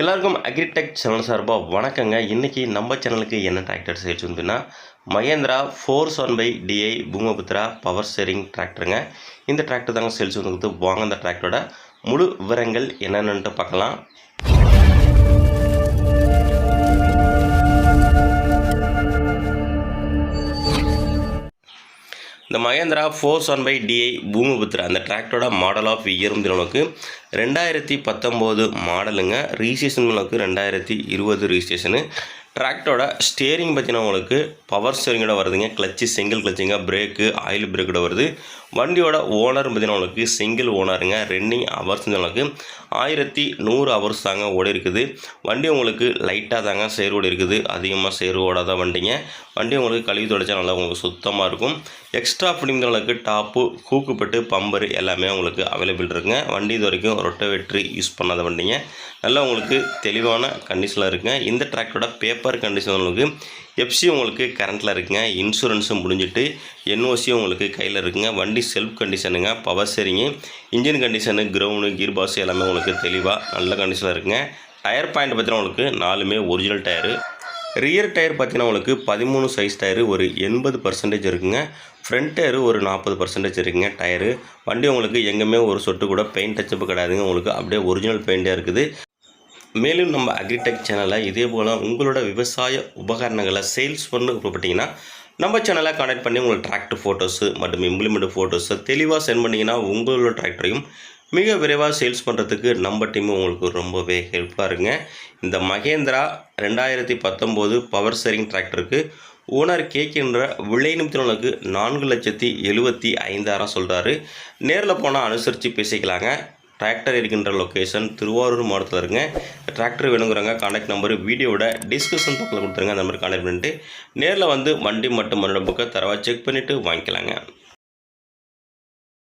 எல்லாருக்கும் agritech channel சார்பாக வணக்கங்க. இன்றைக்கி நம்ம சேனலுக்கு என்ன டிராக்டர் சேர்த்து வந்துன்னா Mahindra four one five DI Bhoomiputra power steering டிராக்டருங்க இந்த டிராக்டர் தாங்க சேல்ஸ் வந்துருக்குது. வாங்க அந்த டிராக்டரோட முழு விவரங்கள் என்னென்னு பார்க்கலாம். இந்த Mahindra four one five DI Bhoomiputra அந்த டிராக்டரோட மாடல் ஆஃப் இயரும் வந்து ரெண்டாயிரத்தி பத்தொம்போது மாடலுங்க ரீசேஷன் உங்களுக்கு ரெண்டாயிரத்தி இருபது ரீசேஷனு டிராக்டரோட ஸ்டேரிங் பார்த்தீங்கன்னா உங்களுக்கு பவர் ஸ்டேரிங்கோட வருதுங்க. கிளச்சு சிங்கிள் கிளச்சுங்க பிரேக்கு ஆயில் பிரேக்கோட வருது. வண்டியோட ஓனர் பார்த்தீங்கன்னா உங்களுக்கு சிங்கிள் ஓனருங்க ரன்னிங் ஹவர்ஸ் உங்களுக்கு ஆயிரத்தி நூறு ஹவர்ஸ் தாங்க ஓடி இருக்குது. வண்டி உங்களுக்கு லைட்டாக தாங்க சேர் ஓடி இருக்குது. அதிகமாக சேர் ஓடாத வண்டிங்க. வண்டி உங்களுக்கு கழுவி தொடச்சா நல்லா உங்களுக்கு சுத்தமாக இருக்கும். எக்ஸ்ட்ரா ஃபிட்டிங்களுக்கு டாப்பு கூக்குப்பட்டு பம்பரு எல்லாமே உங்களுக்கு அவைலபிள் இருக்குங்க. வண்டி இது வரைக்கும் ரொட்டவேட்ரி யூஸ் பண்ணாத வண்டிங்க. நல்லா உங்களுக்கு தெளிவான கண்டிஷனில் இருக்குங்க. இந்த டிராக்டரோட பேப்பர் கண்டிஷன் உங்களுக்கு எஃப்சி உங்களுக்கு கரண்ட்டில் இருக்குங்க. இன்சூரன்ஸும் முடிஞ்சிட்டு என்ஓசியும் உங்களுக்கு கையில் இருக்குங்க. வண்டி self கண்டிஷனுங்க power steering engine condition ground gear box எல்லாமே உங்களுக்கு தெளிவாக நல்ல கண்டிஷனில் இருக்குங்க. டயர் பாயிண்ட் பார்த்தீங்கன்னா உங்களுக்கு நாலுமே ஒரிஜினல் டயரு ரியர் டயர் பார்த்தீங்கன்னா உங்களுக்கு பதிமூணு சைஸ் டயரு ஒரு எண்பது பர்சன்டேஜ் இருக்குங்க. ஃப்ரண்ட் டயரு ஒரு நாற்பது பர்சன்டேஜ் இருக்குங்க டயரு வண்டி உங்களுக்கு எங்கேயுமே ஒரு சொட்டு கூட பெயிண்ட் டச்சப்பு கிடையாதுங்க. உங்களுக்கு அப்படியே ஒரிஜினல் பெயிண்டே இருக்குது. மேலும் நம்ம அக்ரிடெக் சேனலில் இதே போல் உங்களோட விவசாய உபகரணங்களை சேல்ஸ் பண்ண விருப்பப்பட்டீங்கன்னா நம்ம சேனலை கான்டாக்ட் பண்ணி உங்களுக்கு டிராக்டர் ஃபோட்டோஸு மற்றும் இம்ப்ளிமெண்ட் ஃபோட்டோஸை தெளிவாக சென்ட் பண்ணிங்கன்னா உங்களோட டிராக்டரையும் மிக விரைவாக சேல்ஸ் பண்ணுறதுக்கு நம்ம டீம் உங்களுக்கு ரொம்பவே ஹெல்ப்பாக இருங்க. இந்த மகேந்திரா ரெண்டாயிரத்தி பத்தொம்போது பவர் ஸ்டேரிங் டிராக்டருக்கு ஓனர் கேட்கின்ற விலை நிமித்தங்களுக்கு நான்கு லட்சத்தி எழுபத்தி ஐந்தாயிரம் சொல்கிறாரு நேரில் போனால் அனுசரித்து பேசிக்கலாங்க. டிராக்டர் இருக்கின்ற லொக்கேஷன் திருவாரூர் மாவட்டத்தில் இருங்க. டிராக்டர் வேணுங்கிறவங்க கான்டாக்ட் நம்பர் வீடியோட டிஸ்கிரிப்ஷன் பக்கத்தில் கொடுத்துருங்க. அந்த மாதிரி கான்டாக்ட் பண்ணிட்டு நேரில் வந்து வண்டி மற்றும் மண்ணோட புக்கை தரவாக செக் பண்ணிவிட்டு வாங்கிக்கலாங்க.